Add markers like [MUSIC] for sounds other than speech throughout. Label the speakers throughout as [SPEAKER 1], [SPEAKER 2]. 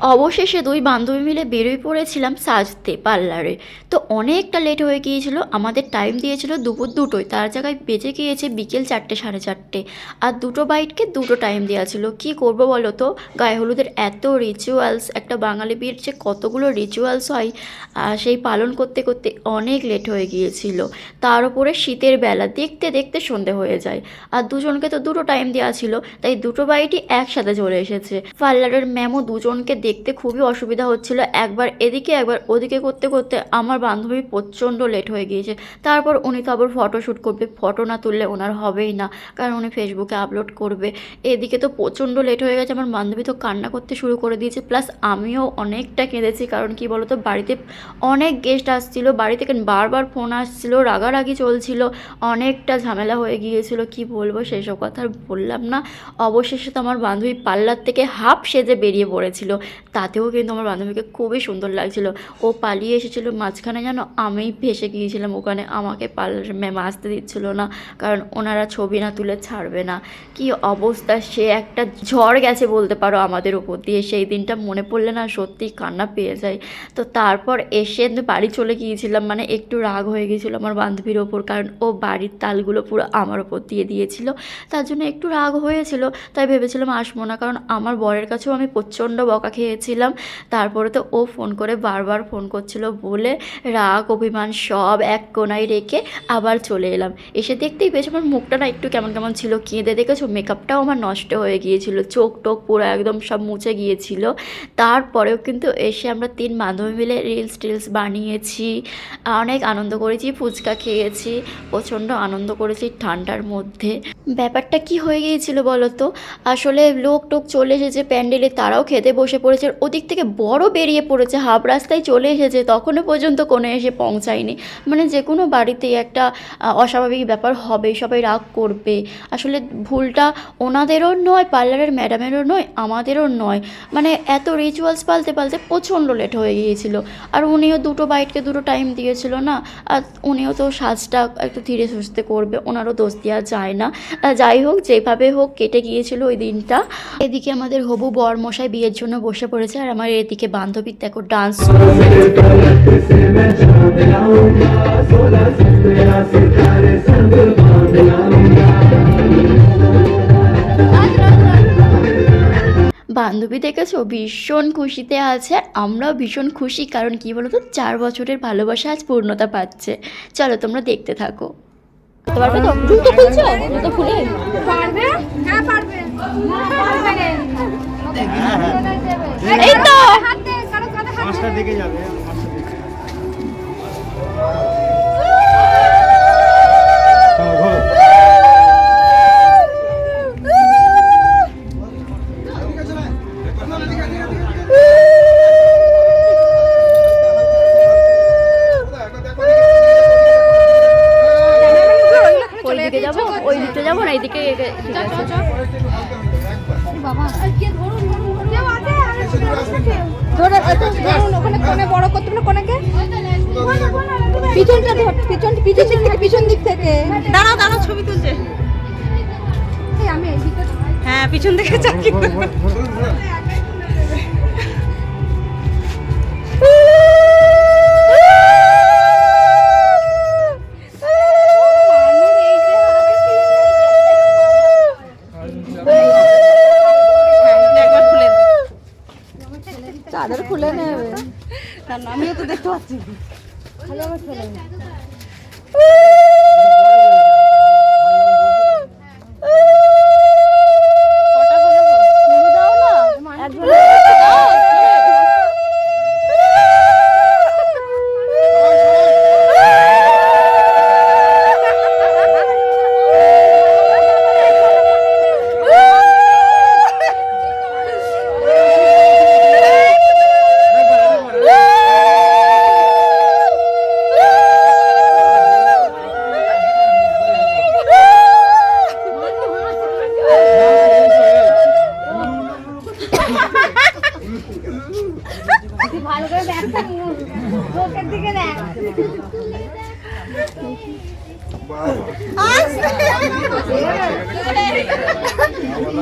[SPEAKER 1] অবশেষে দুই বান্ধবী মিলে বেরোয় পড়েছিলাম সাজতে পার্লারে। তো অনেকটা লেট হয়ে গিয়েছিল আমাদের টাইম দিয়েছিল দুপুর দুটোয় তার জায়গায় বেজে গিয়েছে বিকেল চারটে সাড়ে চারটে। আর দুটো বাইটকে দুটো টাইম দেওয়া ছিল। কী করব বলো তো? গায়ে হলুদের এত রিচুয়ালস একটা বাঙালি বিয়ের যে কতগুলো রিচুয়ালস হয় আহ, সেই পালন করতে করতে অনেক লেট হয়ে গিয়েছিল। তার উপরে শীতের বেলা দেখতে দেখতে সন্ধে হয়ে যায়। আর দুজনকে তো দুটো টাইম দেওয়া ছিল তাই দুটো বাইটই একসাথে চলে এসেছে। পার্লারের ম্যামও দুজনকে দেখতে খুবই অসুবিধা হচ্ছিল। একবার এদিকে, একবার ওদিকে করতে করতে আমার বান্ধবী প্রচণ্ড লেট হয়ে গিয়েছে। তারপর উনি তো আবার ফটোশ্যুট করবে। ফটো না তুললে ওনার হবেই না, কারণ উনি ফেসবুকে আপলোড করবে। এদিকে তো প্রচণ্ড লেট হয়ে গেছে। আমার বান্ধবী তো কান্না করতে শুরু করে দিয়েছে। প্লাস আমিও অনেকটা কেঁদেছি, কারণ কি বলতো, বাড়িতে অনেক গেস্ট আসছিল। বাড়ি থেকে বারবার ফোন আসছিল, রাগারাগি চলছিল। অনেকটা ঝামেলা হয়ে গিয়েছিল। কি বলব, সেসব কথা আর বললাম না। অবশেষে তো আমার বান্ধবী পার্লার থেকে হাফ সেজে বেরিয়ে পড়েছিল। তাতেও কিন্তু আমার বান্ধবীকে খুবই সুন্দর লাগছিল। ও পালিয়ে এসেছিল মাঝখানে যেন আমি ভেসে গিয়েছিলাম ওখানে। আমাকে পার্লার ম্যাম আসতে দিচ্ছিল না, কারণ ওনারা ছবি না তুলে ছাড়বে না। কি অবস্থা, সে একটা ঝড় গেছে বলতে পারো আমাদের ওপর দিয়ে। সেই দিনটা মনে পড়লে না সত্যি কান্না পেয়ে যায়। তো তারপর এসে বাড়ি চলে গিয়েছিলাম মানে একটু রাগ হয়ে গিয়েছিল আমার বান্ধবীর ওপর, কারণ ও বাড়ির তালগুলো পুরো আমার ওপর দিয়ে দিয়েছিল। তার জন্য একটু রাগ হয়েছিল, তাই ভেবেছিলাম আসব না, কারণ আমার বরের কাছেও আমি প্রচণ্ড বকা খেয়েছিলাম তারপরে তো ও ফোন করে বারবার ফোন করছিল বলে রাগ, অভিমান সব এক কোনায় রেখে আবার চলে এলাম। এসে দেখতেই বেশ আমার মুখটা না একটু কেমন কেমন ছিল। কেঁদে দেখেছ? মেকআপটাও আমার নষ্ট হয়ে গিয়েছিল। চোখ টোক পুরো একদম সব মুছে গিয়েছিল। তারপরেও কিন্তু এসে আমরা তিন বান্ধবী মিলে রিলস টিলস বানিয়েছি। অনেক আনন্দ করেছি, ফুচকা খেয়েছি, প্রচণ্ড আনন্দ করেছি ঠান্ডার মধ্যে। ব্যাপারটা কি হয়ে গিয়েছিল বলো তো? আসলে লোক টোক চলে এসেছে প্যান্ডেলে, তারাও খেতে বসে পড়েছে। আর ওদিক থেকে বড় বেরিয়ে পড়েছে, হাফ রাস্তায় চলে এসেছে, তখনও পর্যন্ত কোনো এসে পৌঁছায়নি। মানে যে কোনো বাড়িতেই একটা অস্বাভাবিক ব্যাপার হবে, সবাই রাগ করবে। আসলে ভুলটা ওনাদেরও নয়, পার্লারের ম্যাডামেরও নয়, আমাদেরও নয়। মানে এত রিচুয়ালস পালতে পালতে প্রচণ্ড লেট হয়ে গিয়েছিল। আর উনিও দুটো বাইটকে দুটো টাইম দিয়েছিল না, আর উনিও তো সাজটা একটু ধীরে সুস্থে করবে, ওনারও দোষ দেওয়া যায় না। যাই হোক, যেভাবে হোক কেটে গিয়েছিল ওই দিনটা। এদিকে আমাদের হবু বর মশাই বিয়ের জন্য বসে পড়েছে আর আমার এদিকে বান্ধবীর দেখো ডান্স বান্ধবী দেখেছ? ভীষণ খুশিতে আছে। আমরাও ভীষণ খুশি কারণ কি বলতো? চার বছরের ভালোবাসা আজ পূর্ণতা পাচ্ছে। চলো তোমরা দেখতে থাকো। পারবে তো? জুতো খুলছো? জুতো খুলে?
[SPEAKER 2] পারবে। হ্যাঁ পারবে। পারবে। রে।
[SPEAKER 1] এই তো।
[SPEAKER 2] হাত কারও কাঁধে হাত দে।
[SPEAKER 3] দিকে যাবে।
[SPEAKER 2] পিছনটা ধর পিছন পিছন থেকে পিছন দিক থেকে।
[SPEAKER 4] দাঁড়াও দাঁড়াও ছবি তুলছে। হ্যাঁ পিছন থেকে খুলে
[SPEAKER 2] চাদর খুলে নেবে।
[SPEAKER 4] আমিও তো দেখতে পাচ্ছি। কটা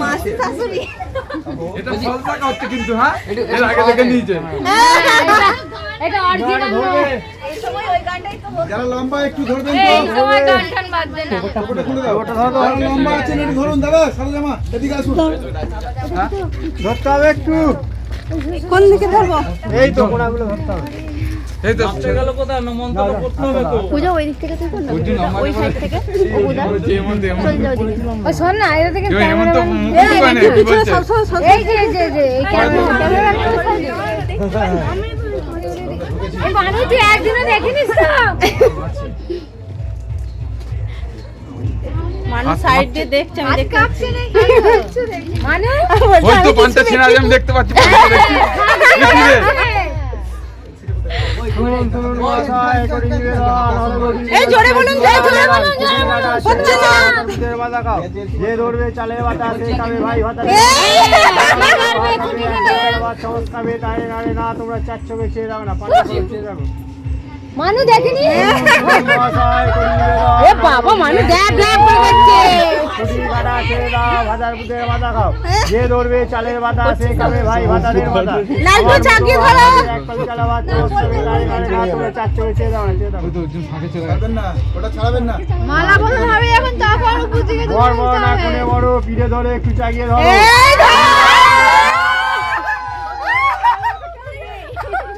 [SPEAKER 4] মাসি শাশুড়ি।
[SPEAKER 3] এটা ফল টাকা হচ্ছে কিন্তু হ্যাঁ? এর আগে থেকে নিয়েছে।
[SPEAKER 2] এটা অরিজিনাল
[SPEAKER 4] এই সময় ওই গানটাই তো
[SPEAKER 3] যারা লম্বা একটু ধরবেন
[SPEAKER 2] এই সময় গান টান বাজবে না।
[SPEAKER 3] ওটা খুলে দাও। যারা লম্বা ধরুন দাদা জামা এদিকে আসুন। হ্যাঁ? ধরতে হবে একটু।
[SPEAKER 4] কোন দিকে ধরবো?
[SPEAKER 3] এই তো কোনাগুলো ধরতে হবে।
[SPEAKER 1] পূজা ওই দিক থেকে তুই কোন
[SPEAKER 3] ওই জন্য আমার
[SPEAKER 1] ওই সাইড থেকে পূজা
[SPEAKER 3] এমন এমন
[SPEAKER 1] চলে যাও দিকে
[SPEAKER 2] ও শোন না এটা থেকে
[SPEAKER 3] এমন তো মুখ
[SPEAKER 2] এই,
[SPEAKER 3] মানে
[SPEAKER 2] একটু
[SPEAKER 3] কি
[SPEAKER 2] পিছনে
[SPEAKER 3] বলছে
[SPEAKER 2] সব সব সব এই যে যে যে এই ক্যামেরা ক্যামেরা এই মানুষ তুই একদিনও দেখিনিস তো
[SPEAKER 4] মানুষ সাইড দিয়ে দেখছে আমি দেখতে পাচ্ছি।
[SPEAKER 2] মানে
[SPEAKER 3] ওই তো পান্তা ছেড়ে আমি দেখতে পাচ্ছি
[SPEAKER 4] এই জোরে বলুন জোরে জোরে বলুন বলুন হচ্ছে না
[SPEAKER 5] যে ধরবে চালে বাতা সে খাবে ভাই ভাতা। খাবে তাই নাড়ে না তোমরা চারশো বেঁচে দাও না পাঁচশো বেঁচে যাব
[SPEAKER 2] মানু দেখিনি। এ বাবা মানু দেখ দেখ করে দেখছে
[SPEAKER 5] খুশি কাটা ছেড়ে দাও খাও। যে ধরবে চালের বাতা সে খাবে ভাই ভাতারের
[SPEAKER 2] বুঝিয়ে
[SPEAKER 5] বড় বড় না কোনে বড় পিঠে ধরে একটু চাগিয়ে ধরো।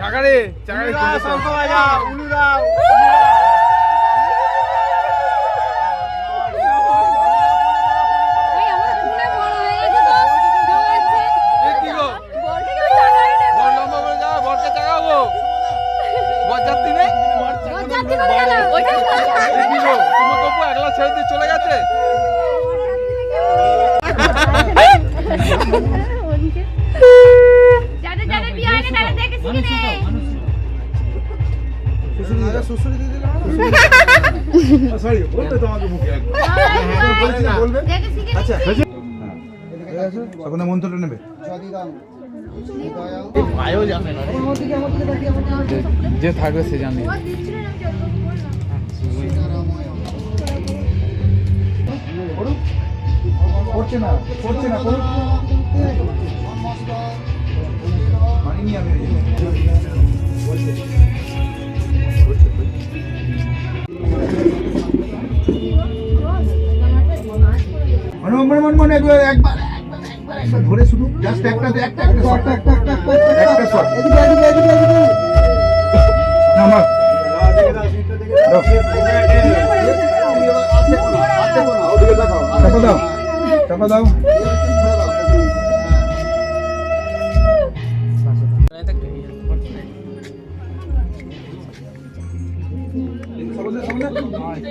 [SPEAKER 3] চাকারে চাকারে সরি বলবে তোমাকে মুখে [LAUGHS] বলছি না। বলবে?
[SPEAKER 2] দেখেছি কি
[SPEAKER 3] আচ্ছা তখন মন্ত্রটা নেবে। যে থাকবে সে জানে। করছে না করছে না করুন মানিনি আমি মনে মনে মনে মনে একবার একবার একবার ধরে একটা একটা একটা শট একটা একটা একটা শট এদিকে এদিকে এদিকে দাও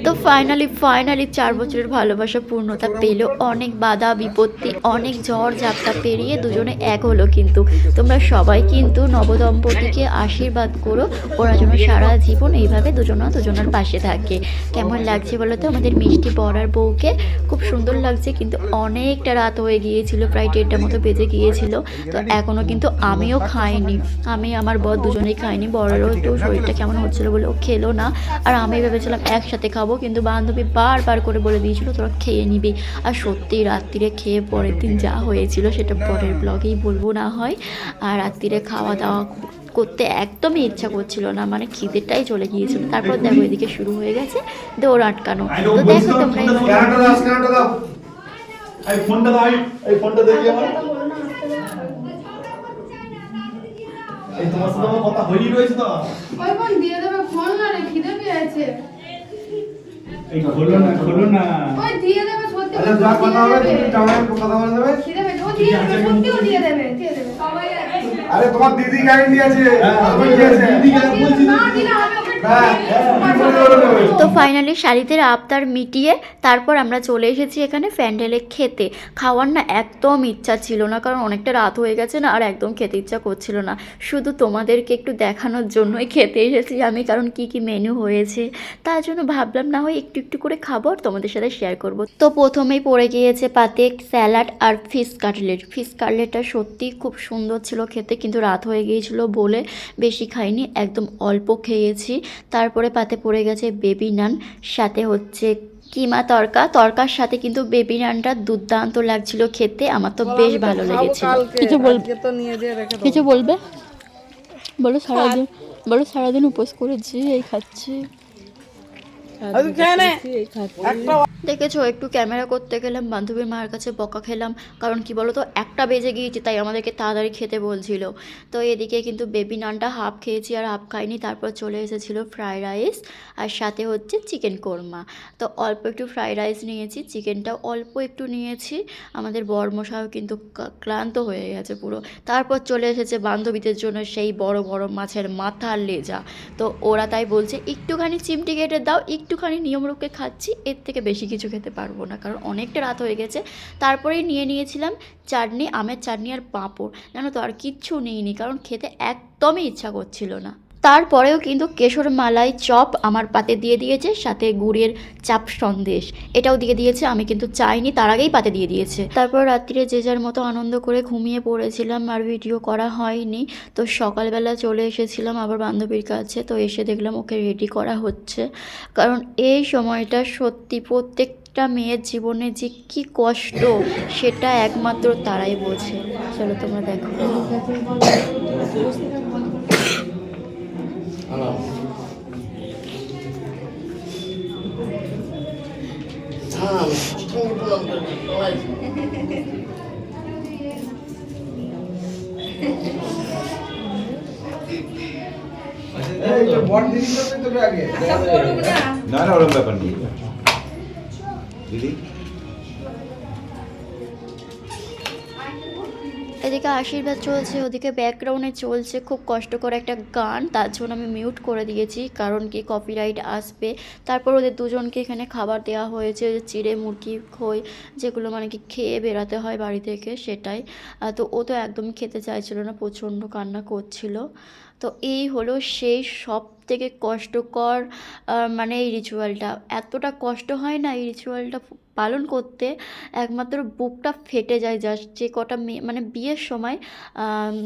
[SPEAKER 1] তো ফাইনালি ফাইনালি চার বছরের ভালোবাসা, পূর্ণতা পেল। অনেক বাধা, বিপত্তি, অনেক ঝড়, ঝাপটা পেরিয়ে দুজনে এক হলো কিন্তু। তোমরা সবাই কিন্তু নবদম্পতিকে আশীর্বাদ করো। ওরা যেন সারা জীবন এইভাবে দুজনা দুজনের পাশে থাকে। কেমন লাগছে বলো তো? আমাদের মিষ্টি বড়ার বউকে খুব সুন্দর লাগছে, কিন্তু অনেকটা রাত হয়ে গিয়েছিল, প্রায় দেড়টার মতো বেজে গিয়েছিল। তো এখনও কিন্তু আমিও খাইনি। আমি, আমার বর দুজনেই খাইনি। বড়েরও একটু শরীরটা কেমন হচ্ছিল বলে ও খেলো না। আর আমি ভেবেছিলাম একসাথে খাব কিন্তু বান্ধবী বারবার করে বলে দিয়েছিল তোরা খেয়ে নিবি। আর সত্যি রাত্রিরে খেয়ে পরের দিন যা হয়েছিল সেটা পরের ব্লগেই বলব না হয়। আর রাত্রিরে খাওয়া দাওয়া করতে একদমই ইচ্ছা করছিল না মানে খিদেটাই চলে গিয়েছিল। তারপর দেখো এদিকে শুরু হয়ে গেছে দৌড় আটকানো। তো দেখো তোমরা এবার-
[SPEAKER 6] স্ক্যানারটা দাও স্ক্যানারটা দাও। এই ফোনটা দাও এই- এই ফোনটা দেখি আমার। এই তোমার সাথে আমার কথা হয়েই রয়েছে তো।
[SPEAKER 7] ওই ফোন দিয়ে দেবে ফোন না রে খিদে পেয়েছে।
[SPEAKER 6] এই খোলো না খোলো না।
[SPEAKER 7] ওই দিয়ে দেবে সত্যি
[SPEAKER 6] যা কথা হবে তুমি টাওয়ারে কথা বলে দেবে।
[SPEAKER 7] খিদে পেয়েছে ও দিয়ে দেবে সত্যি ও দিয়ে দেবে দিয়ে দেবে। সবাই
[SPEAKER 6] আরে তোমার দিদি গ্যারেন্টি আছে দিদি কি আছে দিদি গ্যারেন্টি
[SPEAKER 7] না দিলে আমি
[SPEAKER 1] তো ফাইনালি শাড়িদের আবদার মিটিয়ে তারপর আমরা চলে এসেছি এখানে প্যান্ডেলে খেতে। খাওয়ার না একদম ইচ্ছা ছিল না, কারণ অনেকটা রাত হয়ে গেছে না, আর একদম খেতে ইচ্ছা করছিল না। শুধু তোমাদেরকে একটু দেখানোর জন্যই খেতে এসেছি আমি, কারণ কি কি মেনু হয়েছে, তার জন্য ভাবলাম না হয় একটু একটু করে খাব আর তোমাদের সাথে শেয়ার করব। তো প্রথমেই পড়ে গিয়েছে পাতে স্যালাড আর ফিশ কাটলেট। ফিশ কাটলেটটা সত্যি খুব সুন্দর ছিল খেতে, কিন্তু রাত হয়ে গিয়েছিল বলে বেশি খাইনি, একদম অল্প খেয়েছি। তারপরে পাতে পড়ে গেছে বেবি নান সাথে হচ্ছে কিমা তরকা। তরকার সাথে কিন্তু বেবি নানটা দুর্দান্ত লাগছিল খেতে আমার তো বেশ ভালো লেগেছিল।
[SPEAKER 4] কিছু বলবে কিছু বলবে? বলো সারাদিন বলো সারাদিন উপোস করেছি এই খাচ্ছি।
[SPEAKER 1] দেখেছ, একটু ক্যামেরা করতে গেলাম, বান্ধবীর মায়ের কাছে বকা খেলাম, কারণ কি বলো তো একটা বেজে গিয়েছে, তাই আমাদেরকে তাড়াতাড়ি খেতে বলছিল। তো এদিকে কিন্তু বেবি নানটা হাফ খেয়েছি আর হাফ খাইনি তারপর চলে এসেছিল ফ্রায়েড রাইস আর সাথে হচ্ছে চিকেন কোরমা। তো অল্প একটু ফ্রায়েড রাইস নিয়েছি, চিকেনটাও অল্প একটু নিয়েছি, আমাদের বরমশাও কিন্তু ক্লান্ত হয়ে গেছে পুরো। তারপর চলে এসেছে বান্ধবীদের জন্য সেই বড় বড় মাছের মাথা আর লেজা। তো ওরা তাই বলছে, একটুখানি চিমটি কেটে দাও, একটুখানি নিয়মরূপে খাচ্ছি, এর থেকে বেশি কিছু খেতে পারব না, কারণ অনেকটা রাত হয়ে গেছে। তারপরেই নিয়ে নিয়েছিলাম চাটনি, আমের চাটনি আর পাঁপড়। জানো তো, আর কিচ্ছু নিইনি, কারণ খেতে একদমই ইচ্ছা করছিল না। তারপরেও কিন্তু কেশর মালাই চপ আমার পাতে দিয়ে দিয়েছে, সাথে গুড়ের চাপ সন্দেশ। এটাও দিয়ে দিয়েছে, আমি কিন্তু চাইনি, তার আগেই পাতে দিয়ে দিয়েছে। তারপর রাত্রিরে যে যার মতো আনন্দ করে ঘুমিয়ে পড়েছিলাম, আর ভিডিও করা হয়নি। তো সকালবেলা চলে এসেছিলাম আবার বান্ধবীর কাছে, তো এসে দেখলাম ওকে রেডি করা হচ্ছে। কারণ এই সময়টা সত্যি প্রত্যেকটা মেয়ের জীবনে যে কি কষ্ট, সেটা একমাত্র তারাই বোঝে। চলো তোমরা দেখো।
[SPEAKER 6] না না ওরকম ব্যাপার নেই দিদি
[SPEAKER 1] এদিকে আশীর্বাদ চলছে, ওদিকে ব্যাকগ্রাউন্ডে চলছে। খুব কষ্ট করে একটা গান, তার জন্য আমি মিউট করে দিয়েছি, কারণ কি কপিরাইট আসবে। তারপর ওদের দুজনকে এখানে খাবার দেওয়া হয়েছে চিড়ে, মুরগি, খই, যেগুলো মানে কি খেয়ে বেরাতে হয় বাড়ি থেকে, সেটাই। তো ও তো একদমই খেতে চাইছিল না, প্রচণ্ড কান্না করছিল। তো এই হলো সেই সব থেকে কষ্টকর মানে এই রিচুয়ালটা এতটা কষ্ট হয় না এই রিচুয়ালটা পালন করতে একমাত্র বুকটা ফেটে যায় জাস্ট যে কটা মেয়ে মানে বিয়ের সময়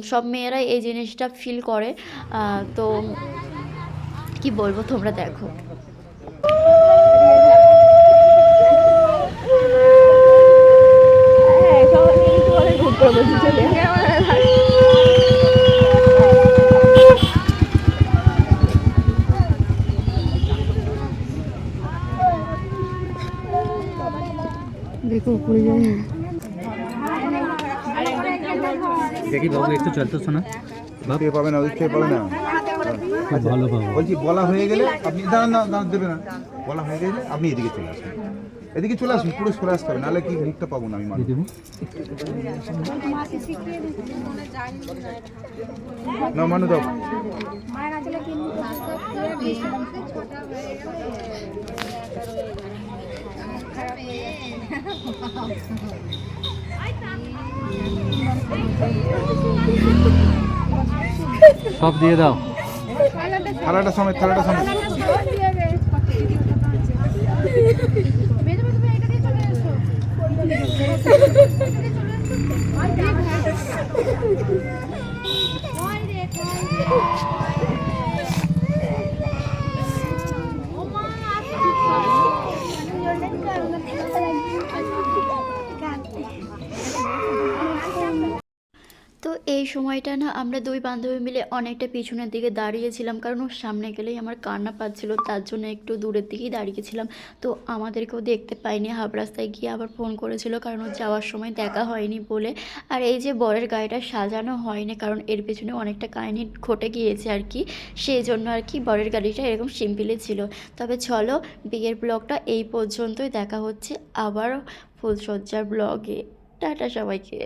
[SPEAKER 1] সব মেয়েরাই এই জিনিসটা ফিল করে। তো কি বলব তোমরা দেখো।
[SPEAKER 8] দেখি বাবু একটু চলতো শোনা
[SPEAKER 3] খেয়ে পাবে না ওই খেয়ে পাবে না?
[SPEAKER 8] খুব ভালো পাবো।
[SPEAKER 3] বলছি বলা হয়ে গেলে আপনি দাঁড়ান না দাঁড়ান দেবে না। বলা হয়ে গেলে আপনি এদিকে চলে আসুন। এদিকে চলে আসুন পুরো সরে আসতে হবে নাহলে কি মুখটা পাবো না আমি মানুষ।
[SPEAKER 8] দেবো
[SPEAKER 3] না মানু দাও।
[SPEAKER 2] মায়ের আঁচলে কিন্তু
[SPEAKER 8] সব দিয়ে দাও।
[SPEAKER 3] থালাটা সমেত থালাটা সমেত।
[SPEAKER 1] তো এই সময়টা না আমরা দুই বান্ধবী মিলে অনেকটা পিছনের দিকে দাঁড়িয়েছিলাম কারণ ওর সামনে গেলেই আমার কান্না পাচ্ছিল, তার জন্য একটু দূরের দিকেই দাঁড়িয়েছিলাম তো আমাদেরকেও দেখতে পাইনি, হাফ রাস্তায় গিয়ে আবার ফোন করেছিল, কারণ ওর যাওয়ার সময় দেখা হয়নি বলে। আর এই যে বরের গাড়িটা সাজানো হয়নি, কারণ এর পেছনে অনেকটা কাহিনি ঘটে গিয়েছে আর কি সেই জন্য আর কি বরের গাড়িটা এরকম সিম্পলি ছিল। তবে চলো, বিয়ের ব্লগটা এই পর্যন্তই, দেখা হচ্ছে আবার ফুলসজ্জার ব্লগে। টাটা সবাইকে।